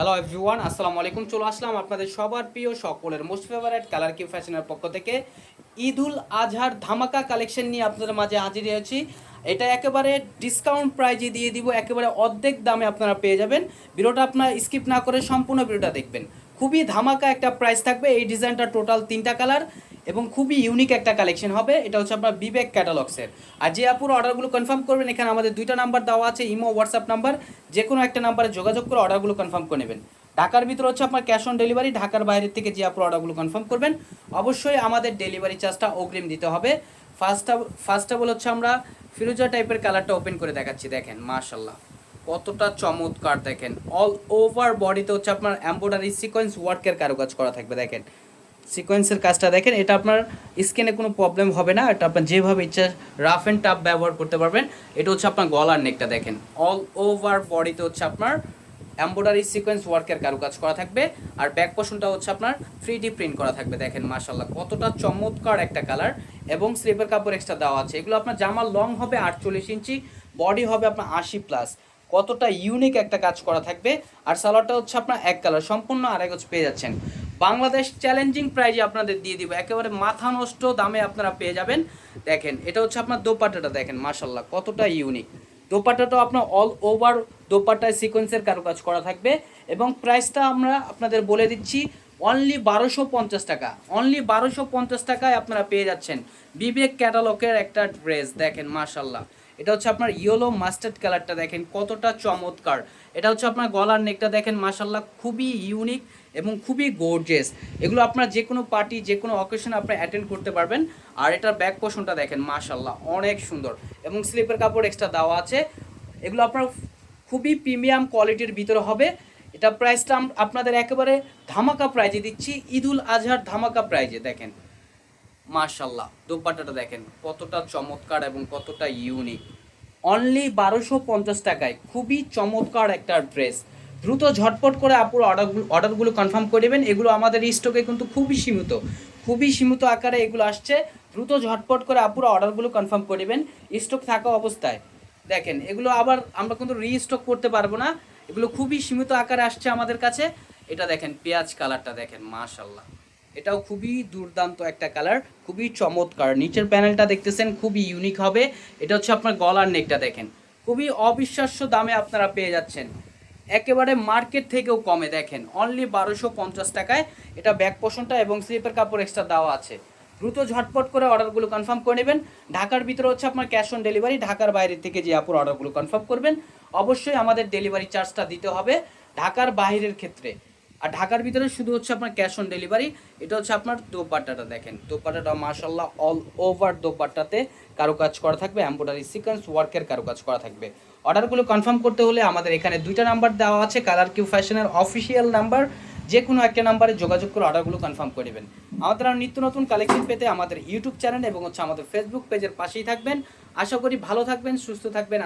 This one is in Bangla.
হ্যালো এভরিওয়ান আসসালামু আলাইকুম চলে আসলাম আপনাদের সবার প্রিয় সকলের মোস্ট ফেভারেট কালার কিউ ফ্যাশনের পক্ষ থেকে। ঈদুল আজহার ধামাকা কালেকশন নিয়ে আপনাদের মাঝে হাজির হয়েছি। এটা একেবারে ডিসকাউন্ট প্রাইজে দিয়ে দিব, একেবারে অর্ধেক দামে আপনারা পেয়ে যাবেন। ভিডিওটা আপনার স্কিপ না করে সম্পূর্ণ ভিডিওটা দেখবেন। খুবই ধামাকা একটা প্রাইস থাকবে। এই ডিজাইনটা টোটাল তিনটা কালার এবং খুবই ইউনিক একটা কালেকশন হবে। এটা হচ্ছে আপনার বিবেক ক্যাটালগসের আর যে আপুর অর্ডারগুলো কনফার্ম করবেন, এখানে আমাদের দুইটা নাম্বার দেওয়া আছে, ইমো হোয়াটসঅ্যাপ নাম্বার যে কোনো একটা নাম্বারে যোগাযোগ করে অর্ডারগুলো কনফার্ম করে নেবেন। ঢাকার ভিতরে হচ্ছে আপনার ক্যাশ অন ডেলিভারি ঢাকার বাইরের থেকে যে আপুর অর্ডারগুলো কনফার্ম করবেন, অবশ্যই আমাদের ডেলিভারি চার্জটা অগ্রিম দিতে হবে। ফার্স্ট ফার্স্ট অফ অল হচ্ছে আমরা ফিরোজা টাইপের কালারটা ওপেন করে দেখাচ্ছি, দেখেন মাশাল্লাহ কতটা চমৎকার, দেখেন। অল ওভার বডিতে হচ্ছে আপনার এম্ব্রয়ডারি সিকোয়েন্স ওয়ার্কের কারুকাজ করা থাকবে, দেখেন। সিকোয়েন্সের কাজটা দেখেন, এটা আপনার স্কিনে কোনো প্রবলেম হবে না, এটা আপনার যেভাবে ইচ্ছা রাফ অ্যান্ড টাফ ব্যবহার করতে পারবেন। এটা হচ্ছে আপনার গলার নেকটা দেখেন। অল ওভার বডিতে হচ্ছে আপনার এম্ব্রয়ডারি সিকোয়েন্স ওয়ার্কের কারুকাজ করা থাকবে, আর ব্যাক পোর্শনটা হচ্ছে আপনার থ্রি ডি প্রিন্ট করা থাকবে, দেখেন মাশাল্লাহ কতটা চমৎকার একটা কালার এবং স্লিপের কাপড় এক্সট্রা দেওয়া আছে। এগুলো আপনার জামা লং হবে আটচল্লিশ ইঞ্চি বডি হবে আপনার আশি প্লাস কতটা ইউনিক একটা কাজ করা থাকবে। আর সালোয়ারটা হচ্ছে আপনার এক কালার সম্পূর্ণ আড়াই গজ পেয়ে যাচ্ছেন। বাংলাদেশ চ্যালেঞ্জিং প্রাইজে আপনাদের দিয়ে দিব, একেবারে মাথা নষ্ট দামে আপনারা পেয়ে যাবেন। দেখেন, এটা হচ্ছে আপনার দোপাট্টাটা, দেখেন মাশাল্লাহ কতটা ইউনিক দোপাট্টাটাও আপনার অল ওভার দোপাট্টায় সিকোয়েন্সের কারুকাজ করা থাকবে। এবং প্রাইসটা আমরা আপনাদের বলে দিচ্ছি অনলি বারোশো পঞ্চাশ টাকা অনলি বারোশো পঞ্চাশ টাকায় আপনারা পেয়ে যাচ্ছেন। বিবেক ক্যাটালগের একটা ড্রেস দেখেন মাশাল্লাহ এটা হচ্ছে আপনার ইয়েলো মাস্টার্ড কালারটা দেখেন, কতটা চমৎকার। এটা হচ্ছে আপনার গলার নেকটা দেখেন মাশাল্লাহ খুবই ইউনিক এবং খুবই গোর্জেস এগুলো আপনার যে কোনো পার্টি যে কোনো অকেশনে আপনি অ্যাটেন্ড করতে পারবেন। আর এটার ব্যাক পোর্শনটা দেখেন মাশাল্লাহ অনেক সুন্দর। এবং স্লিপের কাপড় এক্সট্রা দেওয়া আছে। এগুলো আপনার খুবই প্রিমিয়াম কোয়ালিটির ভিতরে হবে। এটা প্রাইসটা আপনাদের একেবারে ধামাকা প্রাইজে দিচ্ছি। ঈদুল আজহার ধামাকা প্রাইজে দেখেন। মাশাল্লাহ দোপাট্টাটা দেখেন, কতটা চমৎকার এবং কতটা ইউনিক অনলি বারোশো পঞ্চাশ টাকায়, খুবই চমৎকার একটা ড্রেস দ্রুত ঝটপট করে আপুর অর্ডারগুলো অর্ডারগুলো কনফার্ম করে দেবেন এগুলো আমাদের স্টকে কিন্তু খুবই সীমিত খুবই সীমিত আকারে এগুলো আসছে। দ্রুত ঝটপট করে আপুরা অর্ডারগুলো কনফার্ম করে দেবেন স্টক থাকা অবস্থায়। দেখেন, এগুলো আবার আমরা কিন্তু রিস্টক করতে পারব না। এগুলো খুবই সীমিত আকারে আসছে আমাদের কাছে। এটা দেখেন, পেঁয়াজ কালারটা দেখেন মাশাল্লাহ এটাও খুবই দুর্দান্ত একটা কালার, খুবই চমৎকার। নিচের প্যানেলটা দেখতেছেন, খুবই ইউনিক হবে। এটা হচ্ছে আপনার গলার নেকটা দেখেন। খুবই অবিশ্বাস্য দামে আপনারা পেয়ে যাচ্ছেন। একেবারে মার্কেট থেকেও কমে দেখেন। অনলি বারোশো পঞ্চাশ টাকায় এটা ব্যাক পোষণটা এবং স্লিপের কাপড় এক্সট্রা দেওয়া আছে। দ্রুত ঝটপট করে অর্ডারগুলো কনফার্ম করে নেবেন। ঢাকার ভিতরে হচ্ছে আপনার ক্যাশ অন ডেলিভারি ঢাকার বাইরে থেকে যে আপুর অর্ডারগুলো কনফার্ম করবেন। অবশ্যই আমাদের ডেলিভারি চার্জটা দিতে হবে ঢাকার বাইরের ক্ষেত্রে। আর ঢাকার ভিতরে শুধু হচ্ছে আপনার ক্যাশ অন ডেলিভারি এটা হচ্ছে আপনার দোপাট্টাটা দেখেন। দোপাট্টাটা মাশাল্লাহ অল ওভার দোপাট্টাতে কারুকাজ করা থাকবে এম্ব্রয়ডারি সিকোয়েন্স ওয়ার্কের কারও কাজ করা থাকবে। অর্ডারগুলো কনফার্ম করতে হলে আমাদের এখানে দুইটা নাম্বার দেওয়া আছে কালার কিউ ফ্যাশনের অফিসিয়াল নাম্বার যে কোনো একটা নাম্বারে যোগাযোগ করে অর্ডারগুলো কনফার্ম করে নেবেন। আমাদের আর নিত্য নতুন কালেকশন পেতে আমাদের ইউটিউব চ্যানেল এবং হচ্ছে আমাদের ফেসবুক পেজের পাশেই থাকবেন। আশা করি ভালো থাকবেন, সুস্থ থাকবেন